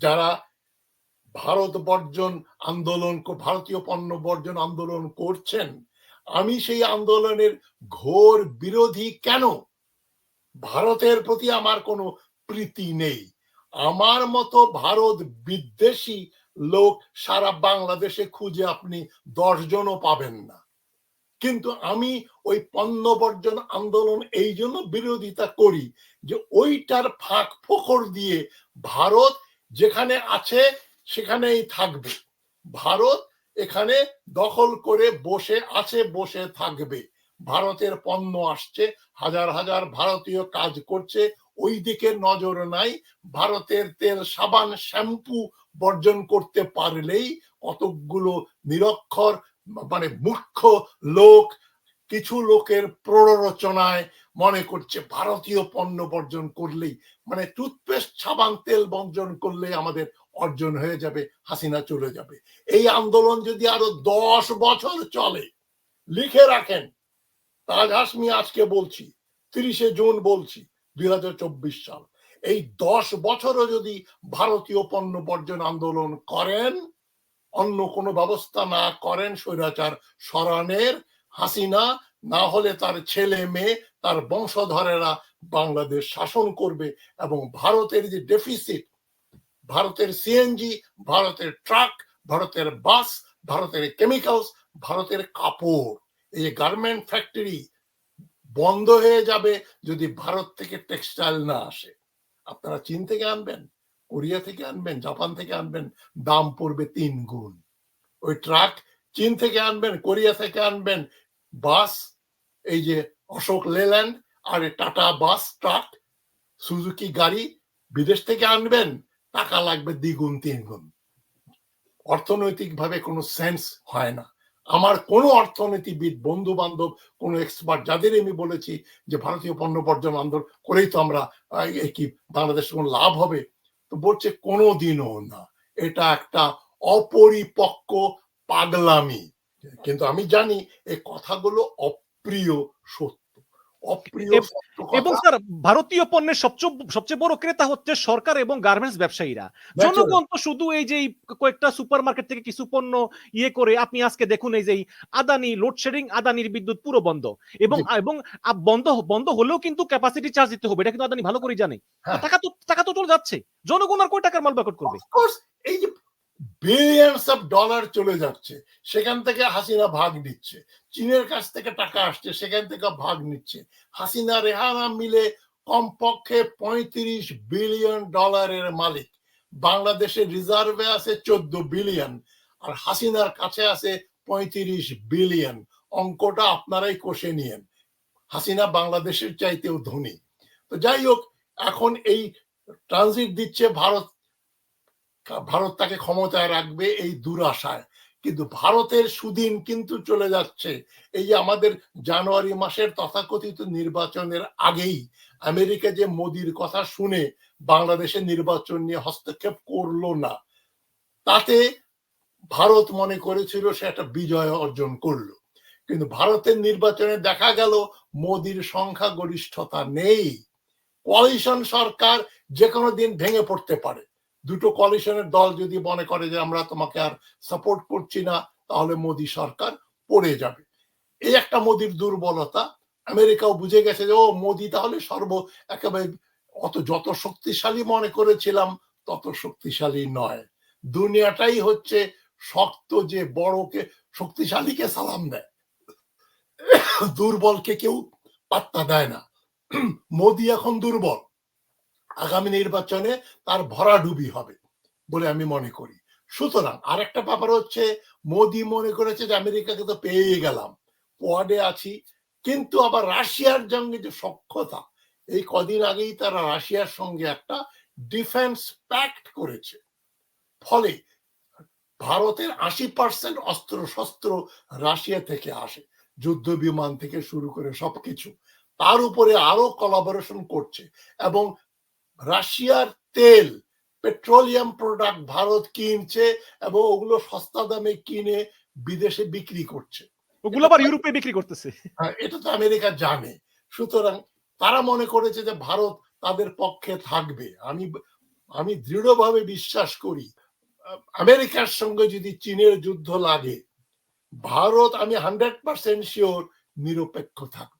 যারা ভারত বর্জন আন্দোলন, ভারতীয় পণ্য বর্জন আন্দোলন করছেন, আমি সেই আন্দোলনের ঘোর বিরোধী কেন? ভারতের প্রতি আমার কোনো প্রীতি নেই। আমার মতো ভারত বিদ্বেষী লোক সারা বাংলাদেশে খুঁজে আপনি দশজনও পাবেন না। কিন্তু আমি ওই পণ্য বর্জন আন্দোলন এই জন্য বিরোধিতা করি যে ওইটার ফাঁক ফোকর দিয়ে ভারত যেখানে আছে, সেখানেই থাকবে। ভারত এখানে দখল করে বসে আছে, বসে থাকবে। ভারতের পণ্য আসছে, হাজার হাজার ভারতীয় কাজ করছে। ওই দিকে নজর নাই, ভারতের তেল, সাবান, শ্যাম্পু বর্জন করতে পারলেই কতকগুলো নিরক্ষর মানে মূর্খ লোক, কিছু লোকের প্ররোচনায় মনে করছে ভারতীয় পণ্য বর্জন করলেই মানে টুথপেস্ট সাবান, তেল বর্জন করলে আমাদের অর্জন হয়ে যাবে, হাসিনা চলে যাবে। এই আন্দোলন যদি আরও দশ বছর চলে, লিখে রাখেন, তাজ হাসমি আজকে বলছি, তিরিশে জুন বলছি, দুই হাজার চব্বিশ সাল। এই দশ বছরও যদি ভারতীয় পণ্য বর্জন আন্দোলন করেন, অন্য কোনো ব্যবস্থা না করেন, স্বৈরাচার সরানের হাসিনা না হলে তার ছেলে মেয়ে, তার বংশধরেরা বাংলাদেশ শাসন করবে এবং ভারতের যে ডেফিসিট ভারতের সিএনজি ভারতের ট্রাক ভারতের বাস ভারতের কেমিক্যালস ভারতের কাপড়, এই যে গার্মেন্ট ফ্যাক্টরি বন্ধ হয়ে যাবে যদি ভারত থেকে টেক্সটাইল না আসে। আপনারা চীন থেকে আনবেন, কোরিয়া থেকে আনবেন, জাপান থেকে আনবেন, দাম পড়বে তিন গুণ। ওই ট্রাক চীন থেকে আনবেন, কোরিয়া থেকে আনবেন বাস, এই যে অশোক লেল্যান্ড আর টাটা বাস ট্রাক, সুজুকি গাড়ি বিদেশ থেকে আনবেন, টাকা লাগবে দ্বিগুণ, তিনগুণ। অর্থনৈতিকভাবে কোনো সেন্স হয় না। আমার কোনো অর্থনীতিবিদ বন্ধু বান্ধব কোনো এক্সপার্ট যাদের আমি বলেছি যে ভারতীয় পণ্য বর্জন আন্দোলন করেই তো আমরা কি বাংলাদেশের কোনো লাভ হবে, তো বলছে কোনো দিনও না। এটা একটা অপরিপক্ক পাগলামি। কিন্তু আমি জানি এই কথাগুলো অপ্রিয় সত্য। অপ্রিয় এবং স্যার ভারতীয় পণ্যের সবচেয়ে সবচেয়ে বড় ক্রেতা হচ্ছে সরকার এবং গার্মেন্টস ব্যবসায়ীরা। জনগণ তো শুধু এই যে কয়েকটা সুপার মার্কেট থেকে কিছু পণ্য ইয়ে করে আপনি আজকে দেখুন এই যে আদানি লোডশেডিং আদানির বিদ্যুৎ পুরো বন্ধ। এবং এবং বন্ধ বন্ধ হলেও কিন্তু ক্যাপাসিটি চার্জ দিতে হবে। এটা কিন্তু আদানি ভালো করে জানে। টাকা তো টাকা তো চলে যাচ্ছে। জনগণ আর কয় টাকার মাল বয়কট করবে? বিলিয়নস অফ ডলার চলে যাচ্ছে, সেখান থেকে হাসিনা ভাগ নিচ্ছে, চীনের কাছ থেকে টাকা আসছে, সেখান থেকে ভাগ নিচ্ছে। হাসিনা রেহানা মিলে কমপক্ষে পঁয়ত্রিশ বিলিয়ন ডলারের মালিক। বাংলাদেশের রিজার্ভে আছে চোদ্দ বিলিয়ন আর হাসিনার কাছে আছে পঁয়ত্রিশ বিলিয়ন অঙ্কটা আপনারাই কষে নিয়েন। হাসিনা বাংলাদেশের চাইতেও ধনী। তো যাই হোক, এখন এই ট্রানজিট দিচ্ছে ভারত ভারত তাকে ক্ষমতায় রাখবে এই দুরাশায়। কিন্তু ভারতের সুদিন কিন্তু চলে যাচ্ছে। এই যে আমাদের জানুয়ারি মাসের তথাকথিত নির্বাচনের আগেই আমেরিকা যে মোদির কথা শুনে বাংলাদেশের নির্বাচন নিয়ে হস্তক্ষেপ করল না, তাতে ভারত মনে করেছিল সে একটা বিজয় অর্জন করল। কিন্তু ভারতের নির্বাচনে দেখা গেল মোদির সংখ্যাগরিষ্ঠতা নেই। কোয়ালিশন সরকার যে কোনো দিন ভেঙে পড়তে পারে। দুটো কোয়ালিশনের দল যদি মনে করে যে আমরা তোমাকে আর সাপোর্ট করছি না, তাহলে মোদী সরকার পড়ে যাবে। এই একটা মোদির দুর্বলতা, আমেরিকাও বুঝে গেছে যে, ও মোদি তাহলে সর্ব একেবারে অত যত শক্তিশালী মনে করেছিলাম, তত শক্তিশালী নয়। দুনিয়াটাই হচ্ছে শক্ত যে বড়কে, শক্তিশালীকে সালাম দেয়। দুর্বলকে কেউ পাত্তা দেয় না। মোদি এখন দুর্বল। আগামী নির্বাচনে তার ভরাডুবি হবে বলে আমি মনে করি। সুতরাং আরেকটা ব্যাপার হচ্ছে, মোদি মনে করেছে যে আমেরিকাকে তো পেয়ে গেলাম কোয়াডে আছি। কিন্তু আবার রাশিয়ার সঙ্গে যে সক্ষতা এই কদিন আগেই তারা রাশিয়ার সঙ্গে একটা ডিফেন্স প্যাক্ট করেছে। ফলে ভারতের আশি পার্সেন্ট অস্ত্র শস্ত্র রাশিয়া থেকে আসে, যুদ্ধ বিমান থেকে শুরু করে সবকিছু। তার উপরে আরও কলাবোরেশন করছে এবং রাশিয়ার তেল পেট্রোলিয়াম প্রোডাক্ট ভারত কিনছে এবং ওগুলো সস্তা দামে কিনে বিদেশে বিক্রি করছে। ওগুলো আবার ইউরোপে বিক্রি করতেছে। হ্যাঁ, এটা তো আমেরিকা জানে। সুতরাং তারা মনে করেছে যে ভারত তাদের পক্ষে থাকবে। আমি আমি দৃঢ়ভাবে বিশ্বাস করি আমেরিকার সঙ্গে যদি চীনের যুদ্ধ লাগে ভারত আমি হান্ড্রেড পার্সেন্ট শিওর নিরপেক্ষ থাকবে।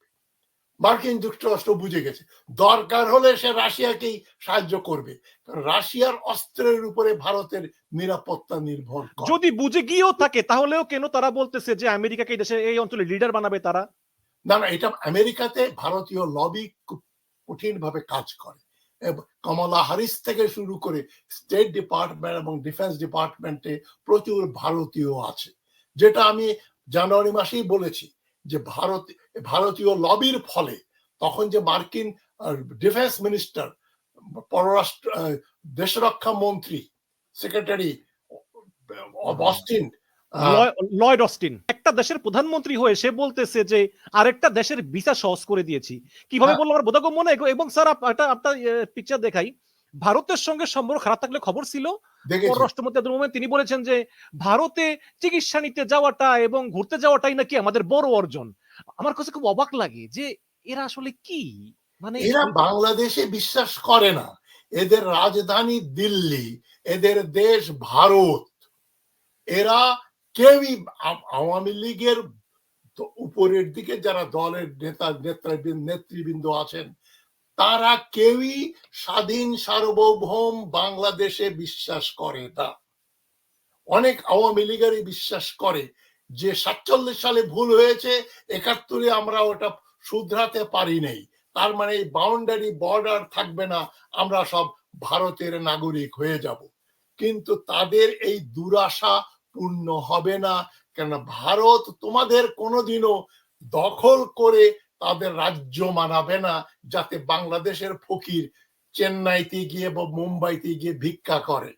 মার্কিন যুক্তরাষ্ট্র বুঝে গেছে। দরকার হলে সে রাশিয়াকেই সাহায্য করবে। কারণ রাশিয়ার অস্ত্রের উপরে ভারতের নিরাপত্তা নির্ভর করে। যদি বুঝে গিয়েও থাকে তাহলেও কেন তারা বলতেছে যে আমেরিকাকে এই দেশে এই অঞ্চলে লিডার বানাবে তারা? না না এটা আমেরিকাতে ভারতীয় লবি কঠিন ভাবে কাজ করে। কমলা হারিস থেকে শুরু করে স্টেট ডিপার্টমেন্ট এবং ডিফেন্স ডিপার্টমেন্টে প্রচুর ভারতীয় আছে। যেটা আমি জানুয়ারি মাসেই বলেছি। যে ভারত ভারতীয় লবির ফলে তখন যে মার্কিন ডিফেন্স মিনিস্টার পররাষ্ট্র দেশরক্ষা মন্ত্রী secretary Austin Lloyd- Lloyd Austin একটা দেশের প্রধানমন্ত্রী হয়ে সে বলতেছে যে আরেকটা দেশের ভিসা সহজ করে দিয়েছি। কীভাবে হ্যাঁ। বলল আমার বোধগম্য মনে এবং স্যার একটা আপনার পিকচার দেখাই। ভারতের সঙ্গে সম্পর্ক খারাপ থাকলে খবর ছিল। পররাষ্ট্রমন্ত্রী আব্দুল মোমেন তিনি বলেছেন যে ভারতে চিকিৎসা নিতে যাওয়াটা এবং ঘুরতে যাওয়াটাই নাকি আমাদের বড় অর্জন। আমার কাছে খুব অবাক লাগে যে এরা আসলে কি? মানে এরা বাংলাদেশে বিশ্বাস করে না। এদের রাজধানী দিল্লি এদের দেশ ভারত। এরা কেউই আওয়ামী লীগের উপরের দিকে যারা দলের নেতা নেতৃবৃন্দ নেতৃবৃন্দ আছেন তারা কেউই স্বাধীন সার্বভৌম বাংলাদেশে বিশ্বাস করে না। অনেক আওয়ামী লীগেরই বিশ্বাস করে যে সাতচল্লিশ সালে ভুল হয়েছে, একাত্তরে আমরা ওটা শুধরাতে পারি নাই। তার মানে এই বাউন্ডারি বর্ডার থাকবে না, আমরা সব ভারতের নাগরিক হয়ে যাব। কিন্তু তাদের এই দুরাশা পূর্ণ হবে না কেন ভারত তোমাদের কোনোদিনও দখল করে তাদের রাজ্য মানাবে না যাতে বাংলাদেশের ফকির চেন্নাইতে গিয়ে বা মুম্বাইতে গিয়ে ভিক্ষা করে।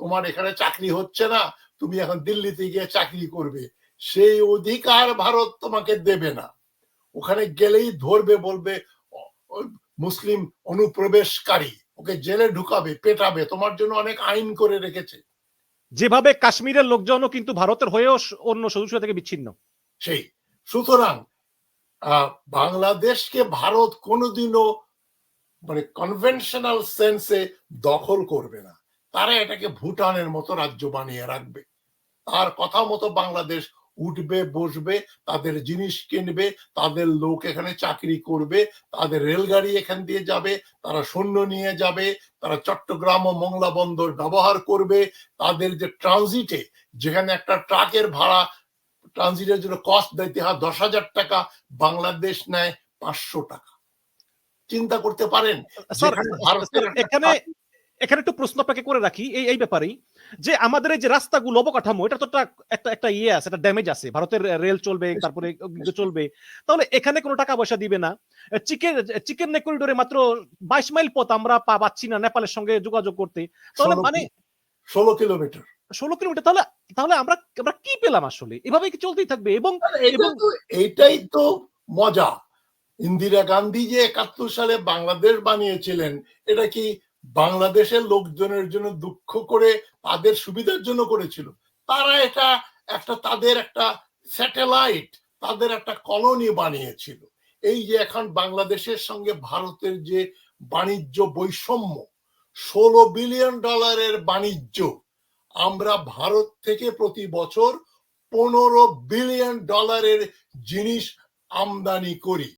তোমার এখানে চাকরি হচ্ছে না তুমি এখন দিল্লিতে গিয়ে চাকরি করবে। সেই অধিকার ভারত তোমাকে দেবে না। ওখানে গেলেই ধরবে বলবে মুসলিম অনুপ্রবেশকারী ওকে জেলে ঢুকাবে পেটাবে তোমার জন্য অনেক আইন করে রেখেছে। যেভাবে কাশ্মীরের লোকজনও কিন্তু ভারতের হয়েও অন্য সদস্য থেকে বিচ্ছিন্ন। সেই। সুতরাং বাংলাদেশকে ভারত কোনোদিনও মানে কনভেনশনাল সেন্সে দখল করবে না। তারা এটাকে ভুটানের মতো রাজ্য বানিয়ে রাখবে। তার কথা মতো বাংলাদেশ উঠবে, বসবে, তাদের জিনিস কিনবে, তাদের লোক এখানে চাকরি করবে, তাদের রেলগাড়ি এখান দিয়ে যাবে, তারা সৈন্য নিয়ে যাবে, তারা চট্টগ্রাম ও মংলা বন্দর ব্যবহার করবে, তাদের যে ট্রানজিটে যেখানে একটা ট্রাকের ভাড়া ট্রানজিটের জন্য কস্ট দিতে হয় দশ হাজার টাকা বাংলাদেশ নেয় পাঁচশো টাকা। চিন্তা করতে পারেন? এখানে এখানে একটু প্রশ্ন আপনাকে করে রাখি এই এই ব্যাপারেই যে আমাদের এই যে রাস্তাগুলো অবকাঠামো এটা তো একটা একটা ইয়ে আছে একটা ড্যামেজ আছে। ভারতের রেল চলবে তারপরে চলবে। তাহলে এখানে কোনো টাকা পয়সা দিবে না। চিকেন চিকেন নেক করিডোরে মাত্র বাইশ মাইল পথ আমরা পা- পাচ্ছি না নেপালের সঙ্গে যোগাযোগ করতে। তাহলে মানে ষোলো কিলোমিটার। ষোলো কিলোমিটার তাহলে তাহলে আমরা আমরা কি পেলাম আসলে? এভাবে কি চলতেই থাকবে? এবং এইটাই তো মজা। ইন্দিরা গান্ধী যে একাত্তর সালে বাংলাদেশ বানিয়েছিলেন এটা কি বাংলাদেশের লোকজনের জন্য দুঃখ করে তাদের সুবিধার জন্য করেছিল? তারা এটা একটা তাদের একটা স্যাটেলাইট তাদের একটা কলোনি বানিয়েছিল। এই যে এখন বাংলাদেশের সঙ্গে ভারতের যে বাণিজ্য বৈষম্য ষোলো বিলিয়ন ডলারের বাণিজ্য আমরা ভারত থেকে প্রতি বছর পনেরো বিলিয়ন ডলারের জিনিস আমদানি করি।